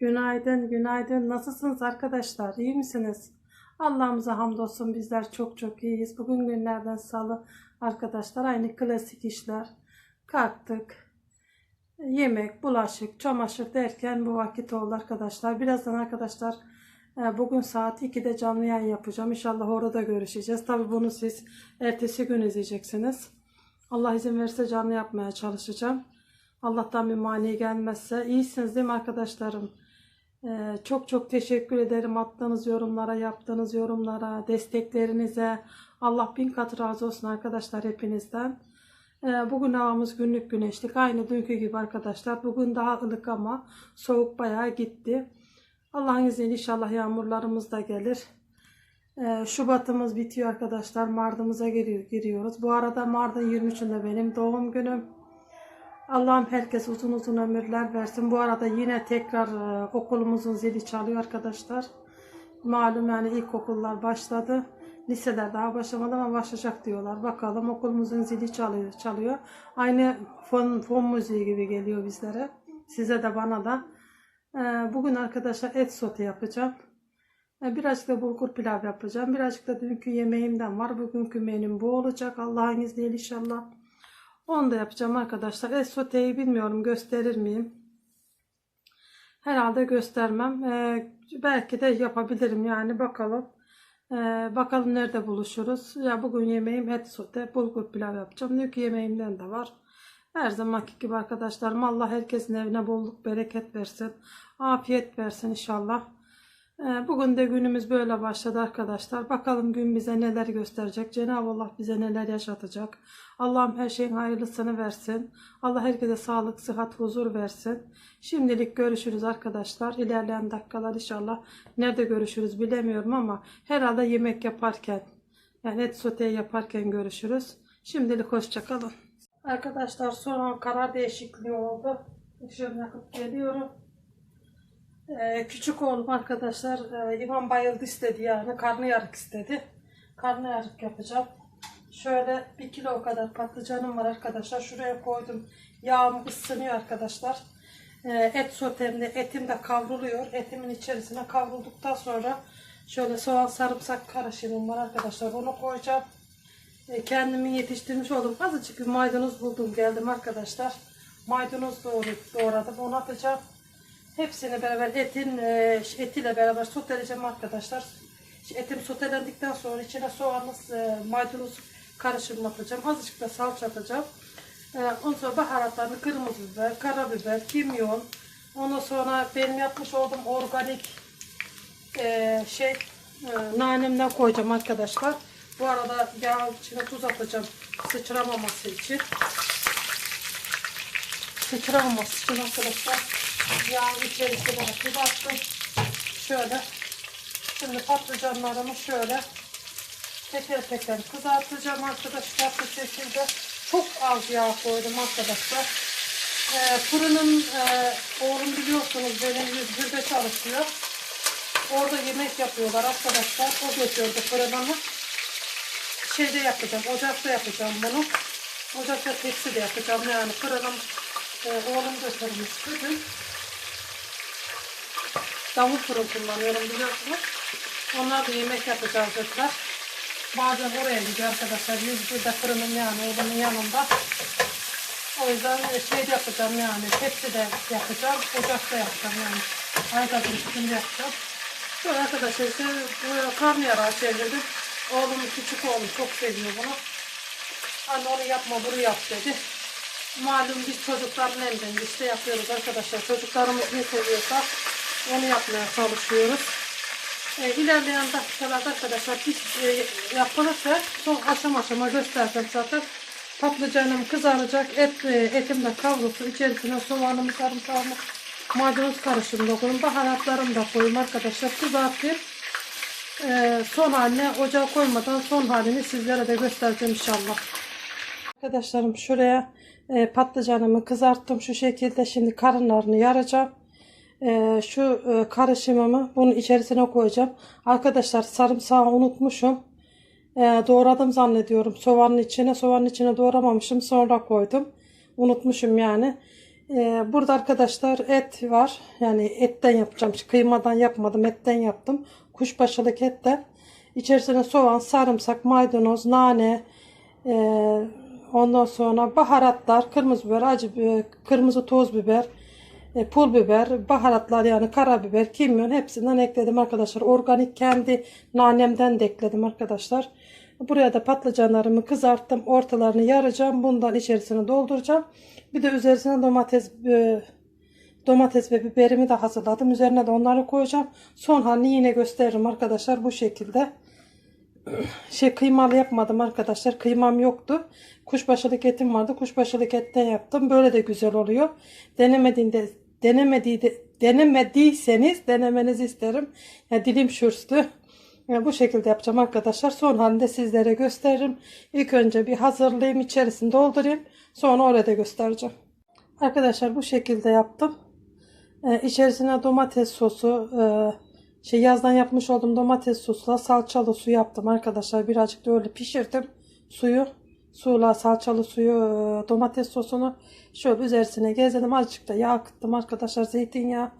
Günaydın, günaydın. Nasılsınız arkadaşlar? İyi misiniz? Allah'ımıza hamdolsun bizler çok çok iyiyiz. Bugün günlerden salı arkadaşlar. Aynı klasik işler. Kalktık. Yemek, bulaşık, çamaşır derken bu vakit oldu arkadaşlar. Birazdan arkadaşlar e, bugün saat 2'de canlı yayın yapacağım. İnşallah orada görüşeceğiz. Tabi bunu siz ertesi gün izleyeceksiniz. Allah izin verirse canlı yapmaya çalışacağım. Allah'tan bir mani gelmezse. İyisiniz değil mi arkadaşlarım? Ee, çok çok teşekkür ederim attığınız yorumlara, yaptığınız yorumlara, desteklerinize. Allah bin kat razı olsun arkadaşlar hepinizden. Ee, bugün havamız günlük güneşlik. Aynı dünkü gibi arkadaşlar. Bugün daha ılık ama soğuk bayağı gitti. Allah'ın izniyle inşallah yağmurlarımız da gelir. Ee, Şubat'ımız bitiyor arkadaşlar. Mart'ımıza giriyor, giriyoruz. Bu arada Mart'ın 23'ünde benim doğum günüm. Allah'ım herkes uzun uzun ömürler versin. Bu arada yine tekrar e, okulumuzun zili çalıyor arkadaşlar. Malum yani ilkokullar başladı. Liseler daha başlamadı ama başlayacak diyorlar. Bakalım okulumuzun zili çalıyor. çalıyor. Aynı fon, fon müziği gibi geliyor bizlere. Size de bana da. E, Bugün arkadaşlar et sote yapacağım. E, Birazcık da bulgur pilav yapacağım. Birazcık da dünkü yemeğimden var. Bugünkü menüm bu olacak. Allah'ın izniyle inşallah. Onu da yapacağım arkadaşlar. Et soteyi bilmiyorum gösterir miyim? Herhalde göstermem. Ee, belki de yapabilirim yani bakalım. Ee, bakalım nerede buluşuruz. Ya bugün yemeğim et sote, bulgur pilav yapacağım. Dünkü yemeğimden de var. Her zamanki gibi arkadaşlarım Allah herkesin evine bolluk bereket versin. Afiyet versin inşallah. Ee, Bugün de günümüz böyle başladı arkadaşlar. Bakalım gün bize neler gösterecek. Cenab-ı Allah bize neler yaşatacak. Allah'ım her şeyin hayırlısını versin. Allah herkese sağlık, sıhhat, huzur versin. Şimdilik görüşürüz arkadaşlar. İlerleyen dakikalar inşallah nerede görüşürüz bilemiyorum ama herhalde yemek yaparken yani et sote yaparken görüşürüz. Şimdilik hoşçakalın. Arkadaşlar son karar değişikliği oldu. Şöyle yakıp geliyorum. Ee, küçük oğlum arkadaşlar e, bayıldı istedi yani karnıyarık istedi. Karnıyarık yapacağım. Şöyle bir kilo kadar patlıcanım var arkadaşlar. Şuraya koydum. Yağım ısınıyor arkadaşlar. Ee, et sotemde etim de kavruluyor. Etimin içerisine kavrulduktan sonra şöyle soğan sarımsak karışımım var arkadaşlar. Onu koyacağım. Ee, kendimin yetiştirmiş olduğum azıcık bir maydanoz buldum geldim arkadaşlar. Maydanoz doğradım. Onu atacağım. Hepsini beraber etin e, etiyle beraber soteleyeceğim arkadaşlar. Etim sotelendikten sonra içine soğanlı e, maydanoz karışımı atacağım. Azıcık da salça atacağım. E, ondan sonra baharatlarını kırmızı biber, karabiber, kimyon. Ondan sonra benim yapmış olduğum organik şey nanemden koyacağım arkadaşlar. Bu arada yağ içine tuz atacağım sıçramaması için. Sıçramaması için arkadaşlar yağın içerisine tuz attım. Şöyle. Şimdi patlıcanlarımı şöyle teker teker kızartacağım arkadaşlar bu şekilde. Çok az yağ koydum arkadaşlar. Ee, fırının e, oğlum biliyorsunuz benim 101'de çalışıyor. Orada yemek yapıyorlar arkadaşlar. O götürdü fırınımı. Şeyde yapacağım, ocakta yapacağım bunu. Ocakta tepsi yapacağım yani fırınım e, oğlum götürmüş bugün. Davul fırın kullanıyorum biliyorsunuz. Onlar da yemek yapacağız dediler. Bazen oraya gidiyor arkadaşlar. 101'de fırının yani oğlumun yanında. O yüzden şey de yapacağım yani. Tepsi de yapacağım. Ocakta yapacağım yani. Aydacın üstünde yapacağım. Böyle arkadaşlar işte bu karnıyarağı çevirdim. Oğlum küçük oğlum çok seviyor bunu. Anne onu yapma bunu yap dedi. Malum biz çocukların elinden işte yapıyoruz arkadaşlar. Çocuklarımız ne seviyorsa onu yapmaya çalışıyoruz. E, ilerleyen dakikalarda arkadaşlar biz e, yapılırsa son aşama aşama göstereceğim zaten. Patlıcanım kızaracak. Et, e, etim de kavrulsun. İçerisine soğanımı, sarımsağımı, maydanoz karışımı da koyun. Baharatlarımı da koyun arkadaşlar. Kızartayım. E, son haline ocağa koymadan son halini sizlere de göstereceğim inşallah. Arkadaşlarım şuraya e, patlıcanımı kızarttım şu şekilde. Şimdi karınlarını yaracağım. E, şu e, karışımımı bunun içerisine koyacağım. Arkadaşlar sarımsağı unutmuşum. E, doğradım zannediyorum. Soğanın içine soğanın içine doğramamışım. Sonra koydum. Unutmuşum yani. Ee, burada arkadaşlar et var. Yani etten yapacağım. Kıymadan yapmadım. Etten yaptım. Kuşbaşılık etten. İçerisine soğan, sarımsak, maydanoz, nane, e, ondan sonra baharatlar, kırmızı biber, acı biber, kırmızı toz biber, e, pul biber, baharatlar yani karabiber, kimyon hepsinden ekledim arkadaşlar. Organik kendi nanemden de ekledim arkadaşlar. Buraya da patlıcanlarımı kızarttım. Ortalarını yaracağım. Bundan içerisine dolduracağım. Bir de üzerine domates e, domates ve biberimi de hazırladım. Üzerine de onları koyacağım. Son halini yine gösteririm arkadaşlar bu şekilde. Şey kıymalı yapmadım arkadaşlar. Kıymam yoktu. Kuşbaşılık etim vardı. Kuşbaşılık etten yaptım. Böyle de güzel oluyor. Denemediğinde denemediği denemediyseniz denemenizi isterim. Ya dilim şürstü. Yani bu şekilde yapacağım arkadaşlar. Son halinde sizlere gösteririm. İlk önce bir hazırlayayım. içerisini doldurayım. Sonra orada göstereceğim. Arkadaşlar bu şekilde yaptım. Ee, içerisine domates sosu, e, şey yazdan yapmış olduğum domates sosla salçalı su yaptım arkadaşlar. Birazcık da öyle pişirdim suyu. Suyla salçalı suyu, e, domates sosunu şöyle üzerine gezdirdim. Azıcık da yağ akıttım arkadaşlar. Zeytinyağı.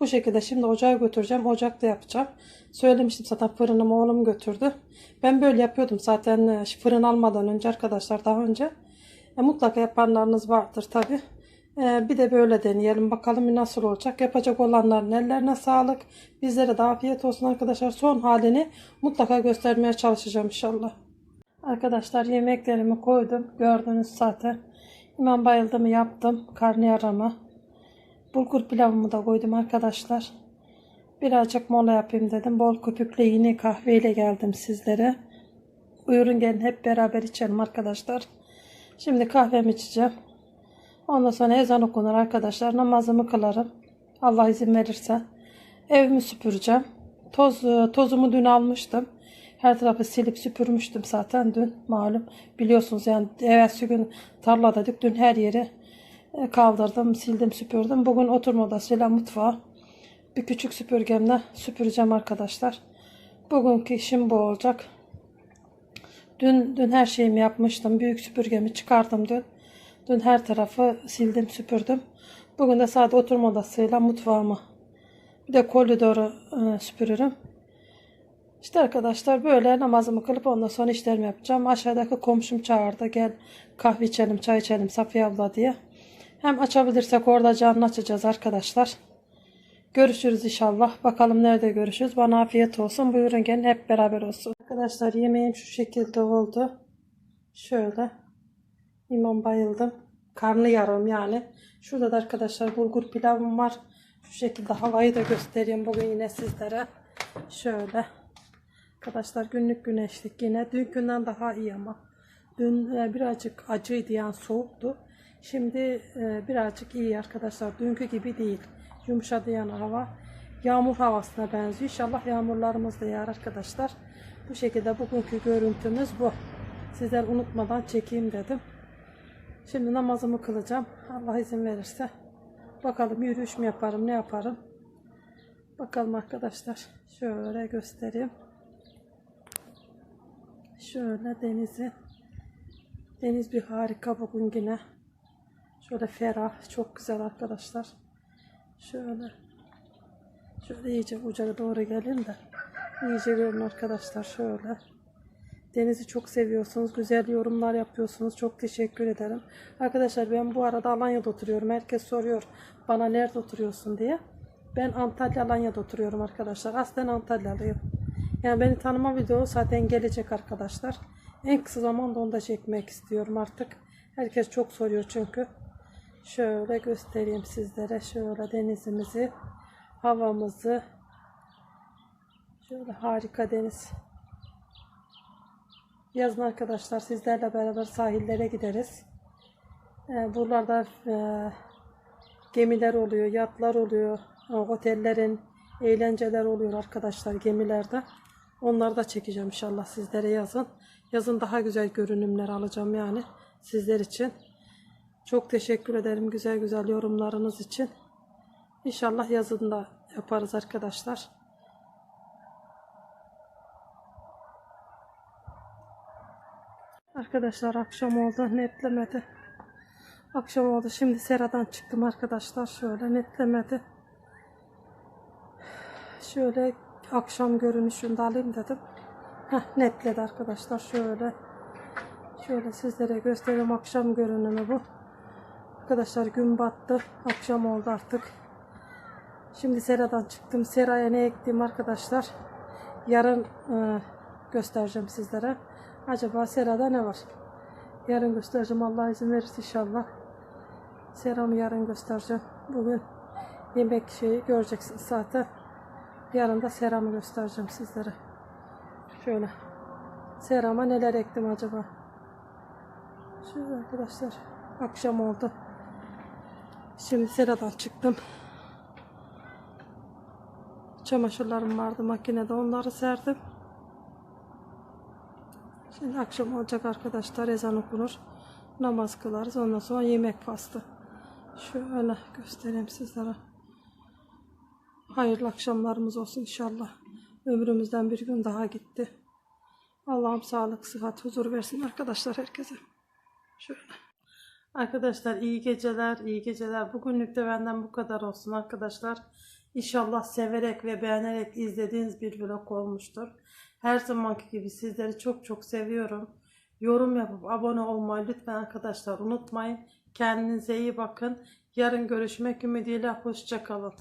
Bu şekilde şimdi ocağa götüreceğim. Ocakta yapacağım. Söylemiştim zaten fırınımı oğlum götürdü. Ben böyle yapıyordum zaten e, fırın almadan önce arkadaşlar daha önce. E, mutlaka yapanlarınız vardır tabi. E, bir de böyle deneyelim bakalım nasıl olacak. Yapacak olanların ellerine sağlık. Bizlere de afiyet olsun arkadaşlar. Son halini mutlaka göstermeye çalışacağım inşallah. Arkadaşlar yemeklerimi koydum. Gördünüz zaten. İmam bayıldımı yaptım. Karniyaramı. Bulgur pilavımı da koydum arkadaşlar. Birazcık mola yapayım dedim. Bol köpüklü yine kahveyle geldim sizlere. Buyurun gelin hep beraber içelim arkadaşlar. Şimdi kahvemi içeceğim. Ondan sonra ezan okunur arkadaşlar. Namazımı kılarım. Allah izin verirse. Evimi süpüreceğim. Toz, tozumu dün almıştım. Her tarafı silip süpürmüştüm zaten dün malum. Biliyorsunuz yani evvelsi gün tarladaydık. Dün her yeri e, kaldırdım, sildim, süpürdüm. Bugün oturma odasıyla mutfağı bir küçük süpürgemle süpüreceğim arkadaşlar. Bugünkü işim bu olacak. Dün dün her şeyimi yapmıştım. Büyük süpürgemi çıkardım dün. Dün her tarafı sildim, süpürdüm. Bugün de sadece oturma odasıyla mutfağımı bir de koridoru e, süpürürüm. İşte arkadaşlar böyle namazımı kılıp ondan sonra işlerimi yapacağım. Aşağıdaki komşum çağırdı. Gel kahve içelim, çay içelim Safiye abla diye. Hem açabilirsek orada canlı açacağız arkadaşlar. Görüşürüz inşallah. Bakalım nerede görüşürüz. Bana afiyet olsun. Buyurun gelin hep beraber olsun. Arkadaşlar yemeğim şu şekilde oldu. Şöyle. İmam bayıldım. Karnı yarım yani. Şurada da arkadaşlar bulgur pilavım var. Şu şekilde havayı da göstereyim bugün yine sizlere. Şöyle. Arkadaşlar günlük güneşlik yine. Dün günden daha iyi ama. Dün e, birazcık acıydı yani soğuktu. Şimdi e, birazcık iyi arkadaşlar. Dünkü gibi değil. Yumuşadı yani hava. Yağmur havasına benziyor. İnşallah yağmurlarımız da yağar arkadaşlar. Bu şekilde bugünkü görüntümüz bu. Sizler unutmadan çekeyim dedim. Şimdi namazımı kılacağım. Allah izin verirse. Bakalım yürüyüş mü yaparım ne yaparım. Bakalım arkadaşlar. Şöyle göstereyim. Şöyle denizi. Deniz bir harika bugün yine. Şöyle ferah. Çok güzel arkadaşlar. Şöyle. Şöyle iyice uca doğru gelin de. iyice görün arkadaşlar. Şöyle. Denizi çok seviyorsunuz. Güzel yorumlar yapıyorsunuz. Çok teşekkür ederim. Arkadaşlar ben bu arada Alanya'da oturuyorum. Herkes soruyor bana nerede oturuyorsun diye. Ben Antalya Alanya'da oturuyorum arkadaşlar. Aslen Antalyalıyım. Yani beni tanıma video zaten gelecek arkadaşlar. En kısa zamanda onu da çekmek istiyorum artık. Herkes çok soruyor çünkü. Şöyle göstereyim sizlere. Şöyle denizimizi, havamızı. Şöyle harika deniz. Yazın arkadaşlar sizlerle beraber sahillere gideriz. Ee, buralarda e, gemiler oluyor, yatlar oluyor, e, otellerin eğlenceler oluyor arkadaşlar gemilerde. Onları da çekeceğim inşallah sizlere yazın. Yazın daha güzel görünümler alacağım yani sizler için. Çok teşekkür ederim güzel güzel yorumlarınız için. İnşallah yazın da yaparız arkadaşlar. Arkadaşlar akşam oldu netlemedi. Akşam oldu. Şimdi seradan çıktım arkadaşlar. Şöyle netlemedi. Şöyle akşam görünüşünü de alayım dedim. Heh, netledi arkadaşlar. Şöyle. Şöyle sizlere göstereyim. Akşam görünümü bu. Arkadaşlar gün battı. Akşam oldu artık. Şimdi seradan çıktım. Seraya ne ektiğim arkadaşlar. Yarın e, göstereceğim sizlere. Acaba serada ne var? Yarın göstereceğim. Allah izin verirse inşallah. Seramı yarın göstereceğim. Bugün yemek şeyi göreceksiniz zaten. Yarın da seramı göstereceğim sizlere. Şöyle. Serama neler ektim acaba? Şöyle arkadaşlar. Akşam oldu. Şimdi seradan çıktım. Çamaşırlarım vardı makinede onları serdim. Şimdi akşam olacak arkadaşlar ezan okunur. Namaz kılarız ondan sonra yemek faslı. Şöyle göstereyim sizlere. Hayırlı akşamlarımız olsun inşallah. Ömrümüzden bir gün daha gitti. Allah'ım sağlık, sıhhat, huzur versin arkadaşlar herkese. Şöyle. Arkadaşlar iyi geceler, iyi geceler. Bugünlük de benden bu kadar olsun arkadaşlar. İnşallah severek ve beğenerek izlediğiniz bir vlog olmuştur. Her zamanki gibi sizleri çok çok seviyorum. Yorum yapıp abone olmayı lütfen arkadaşlar unutmayın. Kendinize iyi bakın. Yarın görüşmek ümidiyle hoşçakalın.